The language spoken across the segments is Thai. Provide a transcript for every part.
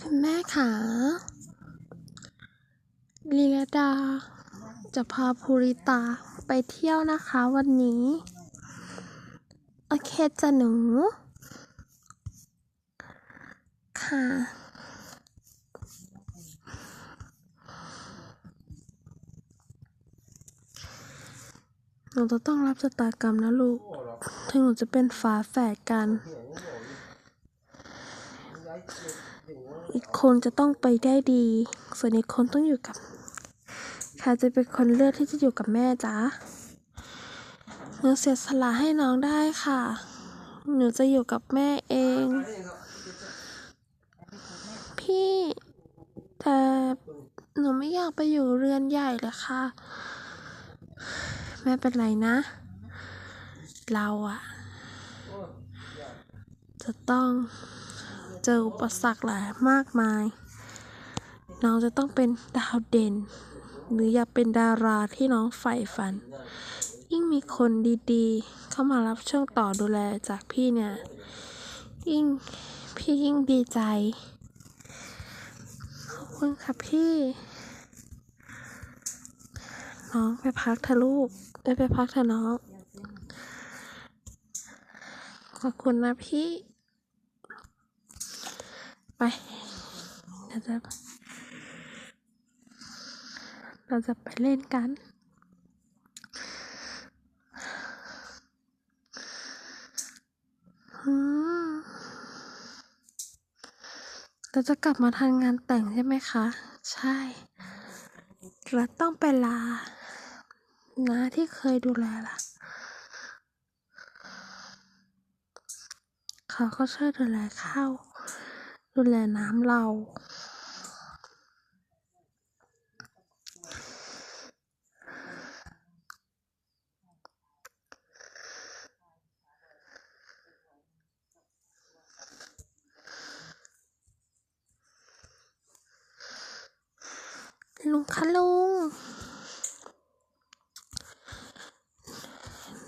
คุณแม่ขาลีลาดา จะพาภูริตาไปเที่ยวนะคะวันนี้ โอเคจ้ะหนู ค่ะ หนูจะต้องรับชะตากรรมนะลูก ถึงหนูจะเป็นฝาแฝดกัน อีกคนจะต้องไปได้ดี ส่วนอีกคนต้องอยู่กับใครจะเป็นคนเลือกที่จะอยู่กับแม่จ๊ะหนูเสียสละให้น้องได้ค่ะ หนูจะอยู่กับแม่เอง พี่ แต่หนูไม่อยากไปอยู่เรือนใหญ่เลยค่ะ ไม่เป็นไรนะ เราอะจะต้อง เจออุปสรรคหลายมากมาย น้องจะต้องเป็นดาวเด่น หรืออยากเป็นดาราที่น้องใฝ่ฝัน ยิ่งมีคนดีๆ เข้ามารับช่วงต่อดูแลจากพี่เนี่ย ยิ่งพี่ยิ่งดีใจ ขอบคุณค่ะพี่ น้องไปพักเถอะลูกไปไปพักเถอะน้องขอบคุณนะพี่ ไปเดี๋ยวจะ เราจะไปเล่นกัน เราจะกลับมาทันงานแต่งใช่ไหมคะ ใช่ เราต้องไปลาน้าที่เคยดูแลล่ะ เขาก็ช่วยดูแลข้าว ดูแลน้ำเรา ลุงคะลุง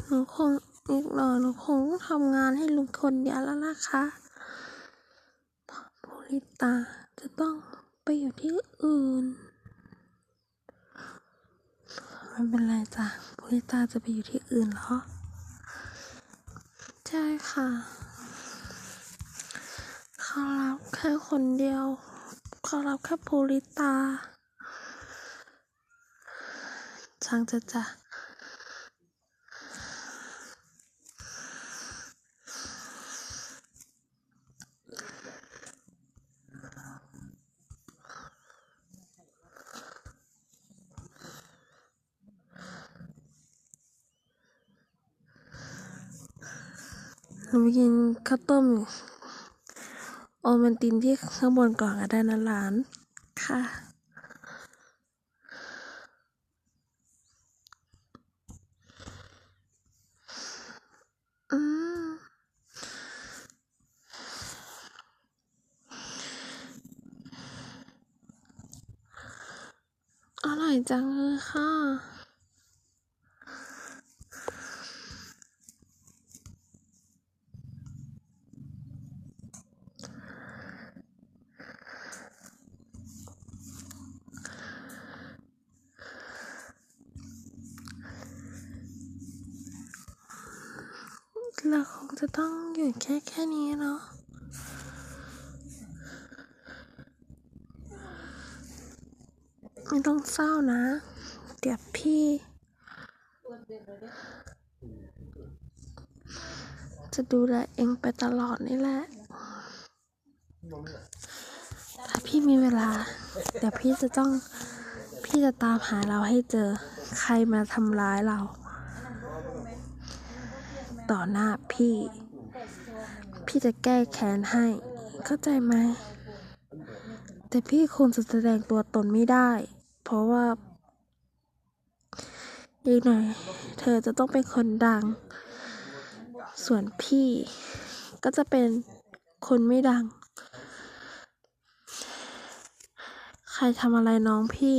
หนูคงอีกหน่อยหนูคงต้องทำงานให้ลุงคนเดียวแล้วนะคะ ริตาจะต้องไปอยู่ที่อื่นไม่เป็นไรจ้ะภูริตาจะไปอยู่ที่อื่นเหรอ ใช่ค่ะ เขารับแค่คนเดียว เขารับแค่ภูริตาช่างจะจ้ะ ไปกินข้าวต้มโอมันตินที่ข้างบนก่อนก็ได้นะหลาน ค่ะอืมอร่อยจังเลยค่ะ เราคงจะต้องอยู่แค่แค่นี้เนาะไม่ต้องเศร้านะ เดี๋ยวพี่ จะดูแลเองไปตลอดนี่แหละ ถ้าพี่มีเวลา เดี๋ยวพี่จะต้อง พี่จะตามหาเราให้เจอ ใครมาทำร้ายเรา ต่อหน้าพี่ พี่จะแก้แค้นให้ เข้าใจไหม แต่พี่คงจะแสดงตัวตนไม่ได้ เพราะว่า อีกหน่อย เธอจะต้องเป็นคนดัง ส่วนพี่ก็จะเป็นคนไม่ดัง ใครทำอะไรน้องพี่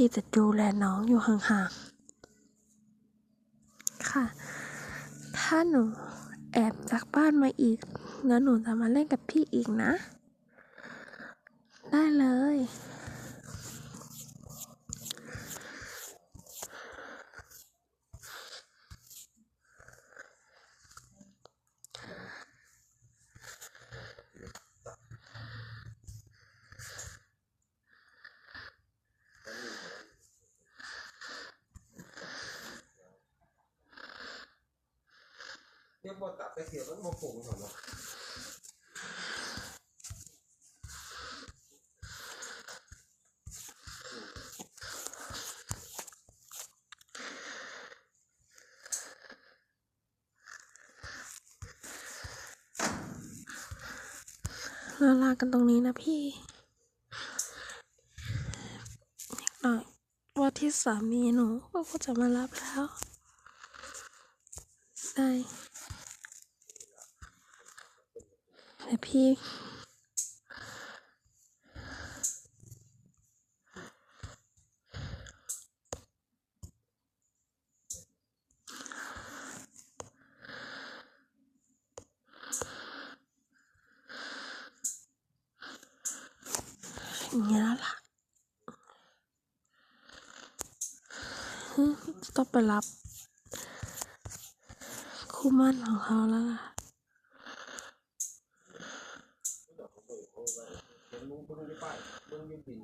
พี่จะดูแลน้องอยู่ห่างๆ ค่ะถ้าถ้าหนูแอบจากบ้านมาอีก แล้วหนูจะมาเล่นกับพี่อีกนะ ได้เลย เนี่ยบอตัดไปเสียมันโมโหก่นเนาะเราลากันตรงนี้นะพี่อีกหน่อยว่าที่สามีหนูก็จะมารับแล้ว ได้ แต่พี่ อย่างนี้แล้วล่ะต้องไปรับคู่มั่นของเขาแล้วล่ะ เห็นลุงเบิ้งได้ป้ายเบิ้งยังบิน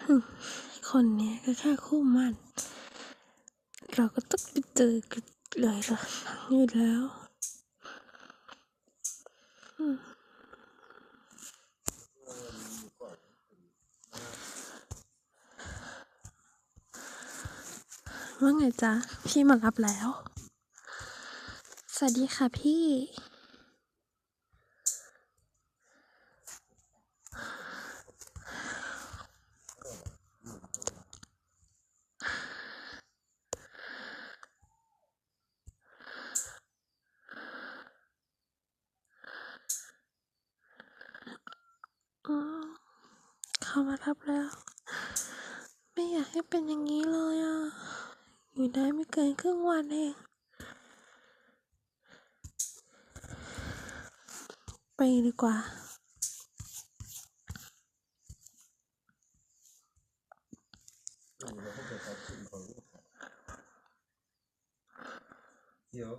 ไอ้คนนี้ก็แค่คู่มั่น เราก็ต้องไปเจอกันหลายละหนังอยู่แล้วว่าไงจ๊ะ พี่มารับแล้ว สวัสดีค่ะพี่ อืม ครับแล้ว ไม่อยากให้เป็นอย่างนี้เลยอะ อยู่ได้ไม่เกินครึ่งวันเอง ไปดีกว่าเดี๋ยว